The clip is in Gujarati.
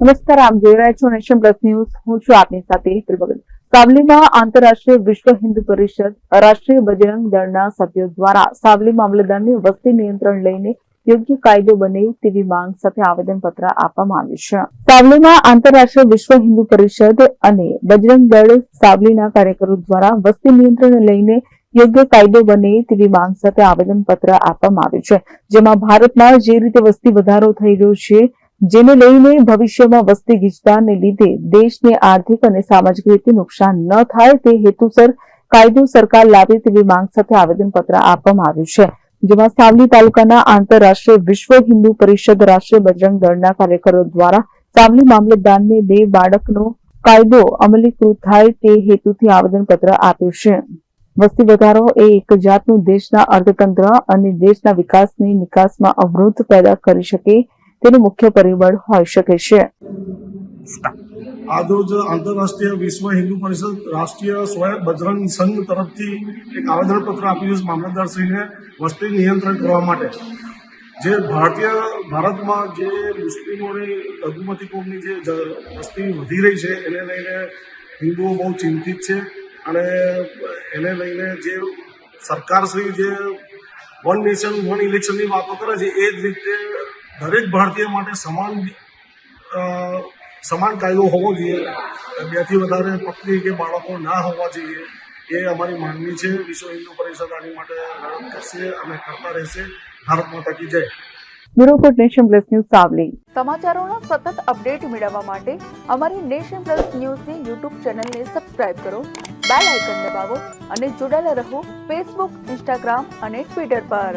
નમસ્કાર, આપ જોઈ રહ્યા છો નેશન પ્લસ ન્યૂઝ. હું છું આપની સાથે સાવલીમાં આંતરરાષ્ટ્રીય વિશ્વ હિન્દુ પરિષદ, રાષ્ટ્રીય બજરંગ દળના સભ્યો દ્વારા સાવલી મામલતદારની વસ્તી નિયંત્રણ લઈને યોગ્ય કાયદો બને તેવી માંગ સાથે આવેદનપત્ર આપવામાં આવ્યું છે. સાવલીમાં આંતરરાષ્ટ્રીય વિશ્વ હિન્દુ પરિષદ અને બજરંગ દળ સાવલીના કાર્યકરો દ્વારા વસ્તી નિયંત્રણ લઈને યોગ્ય કાયદો બને તેવી માંગ સાથે આવેદનપત્ર આપવામાં આવ્યું છે. જેમાં ભારતમાં જે રીતે વસ્તી વધારો થઈ રહ્યો છે જેને લઈને ભવિષ્યમાં વસ્તી ગીચતાને લીધે દેશને આર્થિક અને સામાજિક રીતે નુકસાન ન થાય તે હેતુસર કાયદો સરકાર લાવે તેવી માંગ સાથે આવેદનપત્ર આપવામાં આવ્યું છે, જેમાં સાવલી તાલુકાના આંતરરાષ્ટ્રીય વિશ્વ હિન્દુ પરિષદ રાષ્ટ્રીય બજરંગ દળના કાર્યકરો દ્વારા સાવલી મામલતદારને બે બાળકનો કાયદો અમલીકૃત થાય તે હેતુથી આવેદનપત્ર આપ્યું છે. વસ્તી વધારો એ એક જાતનું દેશના અર્થતંત્ર અને દેશના વિકાસની નિકાસમાં અવરોધ પેદા કરી શકે તેનું મુખ્ય પરિબળ હોઈ શકે છે. આજરોજ આંતરરાષ્ટ્રીય વિશ્વ હિન્દુ પરિષદ રાષ્ટ્રીય સ્વયં બજરંગ સંઘ તરફથી એક આવેદનપત્ર આપ્યું છે મામલતદારશ્રીને વસ્તી નિયંત્રણ કરવા માટે. જે ભારતીય ભારતમાં જે મુસ્લિમોની લઘુમતી કોમની જે વસ્તી વધી રહી છે, એને લઈને હિન્દુઓ બહુ ચિંતિત છે અને એને લઈને જે સરકારશ્રી જે વન નેશન વન ઇલેક્શનની વાતો કરે છે, એ જ રીતે દરેક ભારતીય માટે સમાન અ, સમાન કાયદો હોવો જોઈએ. બેથી વધારે પત્ની કે બાળકો ના હોવા જોઈએ. એ અમારી માંગણી છે. વિશ્વ હિન્દુ પરિષદ આની માટે લડત કરશે અને કરતા રહેશે. ભારત માતા કી જય. Bureau for Nation Plus News Savli. સમાચારોનો સતત અપડેટ મેળવવા માટે અમારી નેશન પ્લસ ન્યૂઝની યુટ્યુબ ચેનલને સબસ્ક્રાઇબ કરો બેલ આઇકન દબાવો અને જોડાયેલા રહો ફેસબુક ઇન્સ્ટાગ્રામ અને ટ્વિટર પર.